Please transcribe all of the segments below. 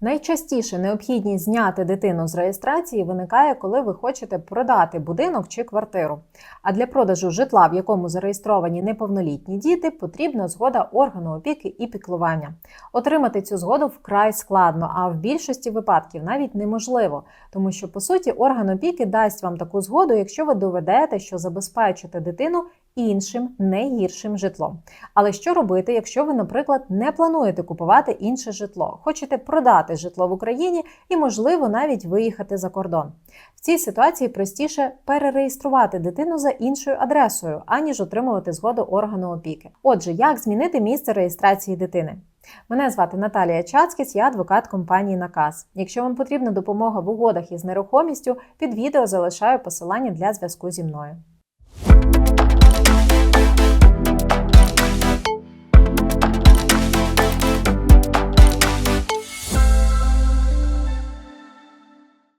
Найчастіше необхідність зняти дитину з реєстрації виникає, коли ви хочете продати будинок чи квартиру. А для продажу житла, в якому зареєстровані неповнолітні діти, потрібна згода органу опіки і піклування. Отримати цю згоду вкрай складно, а в більшості випадків навіть неможливо, тому що по суті орган опіки дасть вам таку згоду, якщо ви доведете, що забезпечите дитину іншим не гіршим житлом. Але що робити, якщо ви, наприклад, не плануєте купувати інше житло, хочете продати житло в Україні і, можливо, навіть виїхати за кордон? В цій ситуації простіше перереєструвати дитину за іншою адресою, аніж отримувати згоду органу опіки. Отже, як змінити місце реєстрації дитини? Мене звати Наталія Чацкіс, я адвокат компанії Наказ. Якщо вам потрібна допомога в угодах із нерухомістю, під відео залишаю посилання для зв'язку зі мною.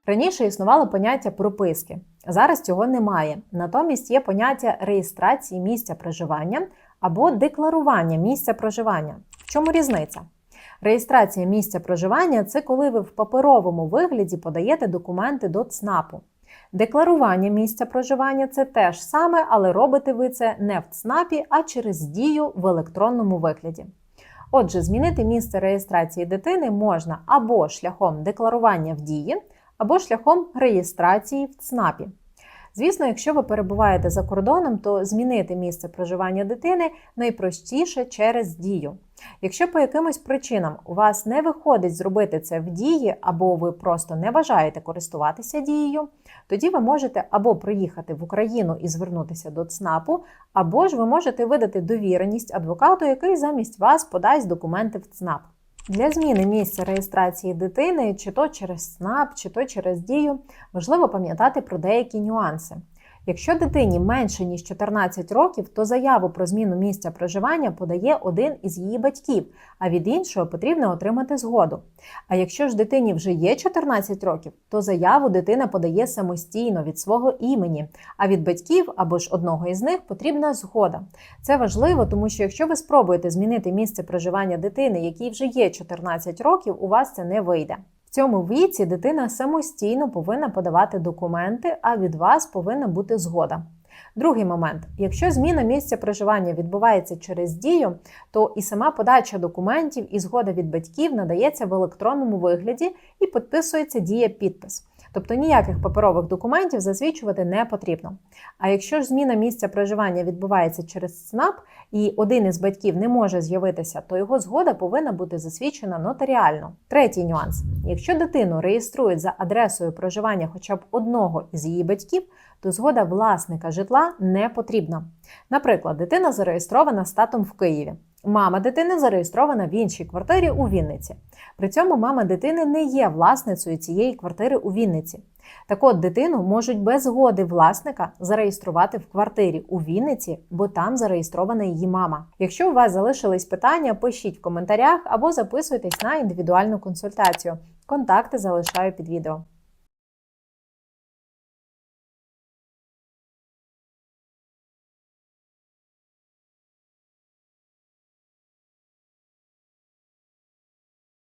Раніше існувало поняття прописки. Зараз цього немає. Натомість є поняття реєстрації місця проживання або декларування місця проживання. В чому різниця? Реєстрація місця проживання це коли ви в паперовому вигляді подаєте документи до ЦНАПу. Декларування місця проживання це те ж саме, але робите ви це не в ЦНАПі, а через дію в електронному вигляді. Отже, змінити місце реєстрації дитини можна або шляхом декларування в дії, або шляхом реєстрації в ЦНАПі. Звісно, якщо ви перебуваєте за кордоном, то змінити місце проживання дитини найпростіше через дію. Якщо по якимось причинам у вас не виходить зробити це в дії, або ви просто не бажаєте користуватися дією, тоді ви можете або приїхати в Україну і звернутися до ЦНАПу, або ж ви можете видати довіреність адвокату, який замість вас подасть документи в ЦНАП. Для зміни місця реєстрації дитини, чи то через СНАП, чи то через дію, важливо пам'ятати про деякі нюанси. Якщо дитині менше ніж 14 років, то заяву про зміну місця проживання подає один із її батьків, а від іншого потрібно отримати згоду. А якщо ж дитині вже є 14 років, то заяву дитина подає самостійно від свого імені, а від батьків або ж одного із них потрібна згода. Це важливо, тому що якщо ви спробуєте змінити місце проживання дитини, якій вже є 14 років, у вас це не вийде. В цьому віці дитина самостійно повинна подавати документи, а від вас повинна бути згода. Другий момент: якщо зміна місця проживання відбувається через дію, то і сама подача документів і згода від батьків надається в електронному вигляді і підписується дія підпис. Тобто ніяких паперових документів засвідчувати не потрібно. А якщо ж зміна місця проживання відбувається через ЦНАП і один із батьків не може з'явитися, то його згода повинна бути засвідчена нотаріально. Третій нюанс: якщо дитину реєструють за адресою проживання хоча б одного із її батьків, то згода власника житла не потрібна. Наприклад, дитина зареєстрована статом в Києві. Мама дитини зареєстрована в іншій квартирі у Вінниці. При цьому мама дитини не є власницею цієї квартири у Вінниці. Так от дитину можуть без згоди власника зареєструвати в квартирі у Вінниці, бо там зареєстрована її мама. Якщо у вас залишились питання, пишіть в коментарях або записуйтесь на індивідуальну консультацію. Контакти залишаю під відео.